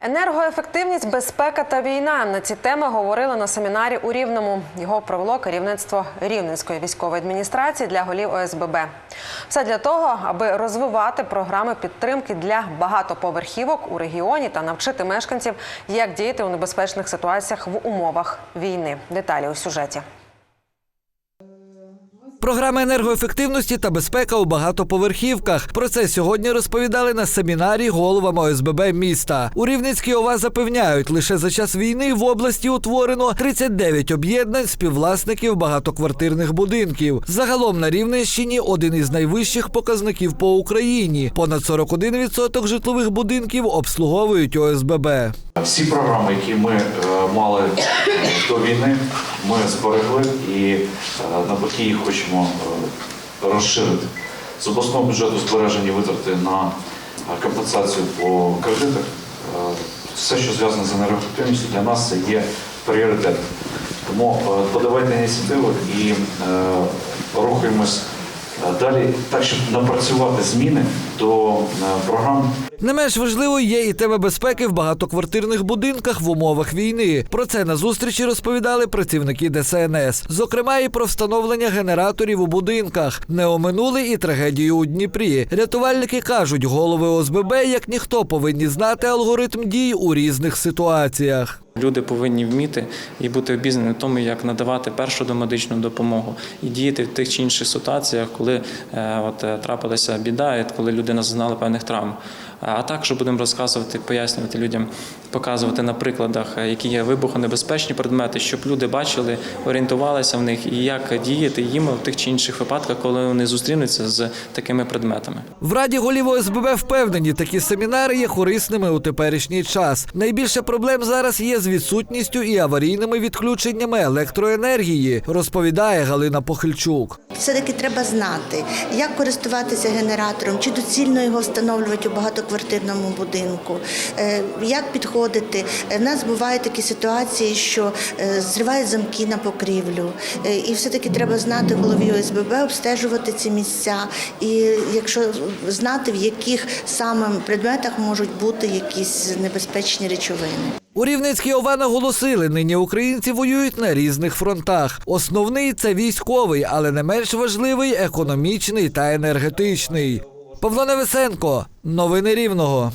Енергоефективність, безпека та війна на ці теми говорили на семінарі у Рівному. Його провело керівництво Рівненської військової адміністрації для голів ОСББ. Все для того, аби розвивати програми підтримки для багатоповерхівок у регіоні та навчити мешканців, як діяти у небезпечних ситуаціях в умовах війни. Деталі у сюжеті. Програма енергоефективності та безпека у багатоповерхівках. Про це сьогодні розповідали на семінарі головам ОСББ міста. У Рівненській ОВА запевняють, лише за час війни в області утворено 39 об'єднань співвласників багатоквартирних будинків. Загалом на Рівненщині один із найвищих показників по Україні. Понад 41% житлових будинків обслуговують ОСББ. Всі програми, які ми е, мали до війни, ми зберегли і е, навпаки їх хочемо е, розширити. З обласного бюджету збережені витрати на е, компенсацію по кредитах. Все, що зв'язане з енергоефективністю, для нас це є пріоритетом. Тому подавайте ініціативу і рухаємось далі так, щоб напрацювати зміни до програм Не менш важливою є і тема безпеки в багатоквартирних будинках в умовах війни. Про це на зустрічі розповідали працівники ДСНС. Зокрема, і про встановлення генераторів у будинках. Не оминули і трагедію у Дніпрі. Рятувальники кажуть, голови ОСББ, як ніхто, повинні знати алгоритм дій у різних ситуаціях. Люди повинні вміти і бути обізнані в тому, як надавати першу домедичну допомогу і діяти в тих чи інших ситуаціях, коли е, от е, трапилася біда, і коли людина зазнала певних травм. А також будемо розказувати, пояснювати людям, показувати на прикладах, е, які є вибухонебезпечні предмети, щоб люди бачили, орієнтувалися в них і як діяти їм в тих чи інших випадках, коли вони зустрінуться з такими предметами. В Раді голів ОСББ впевнені, такі семінари є корисними у теперішній час. Найбільше проблем зараз є з відсутністю і аварійними відключеннями електроенергії, розповідає Галина Похильчук. Все-таки треба знати, як користуватися генератором, чи доцільно його встановлювати у багатоквартирному будинку, е, як підходити. Е, В нас бувають такі ситуації, що е, зривають замки на покрівлю, Е, і все-таки треба знати голові ОСББ, обстежувати ці місця, і якщо знати, в яких саме предметах можуть бути якісь небезпечні речовини. У Рівницькій ОВА наголосили, нині українці воюють на різних фронтах. Основний це військовий, але не менш важливий економічний та енергетичний. Павло Невесенко, новини Рівного.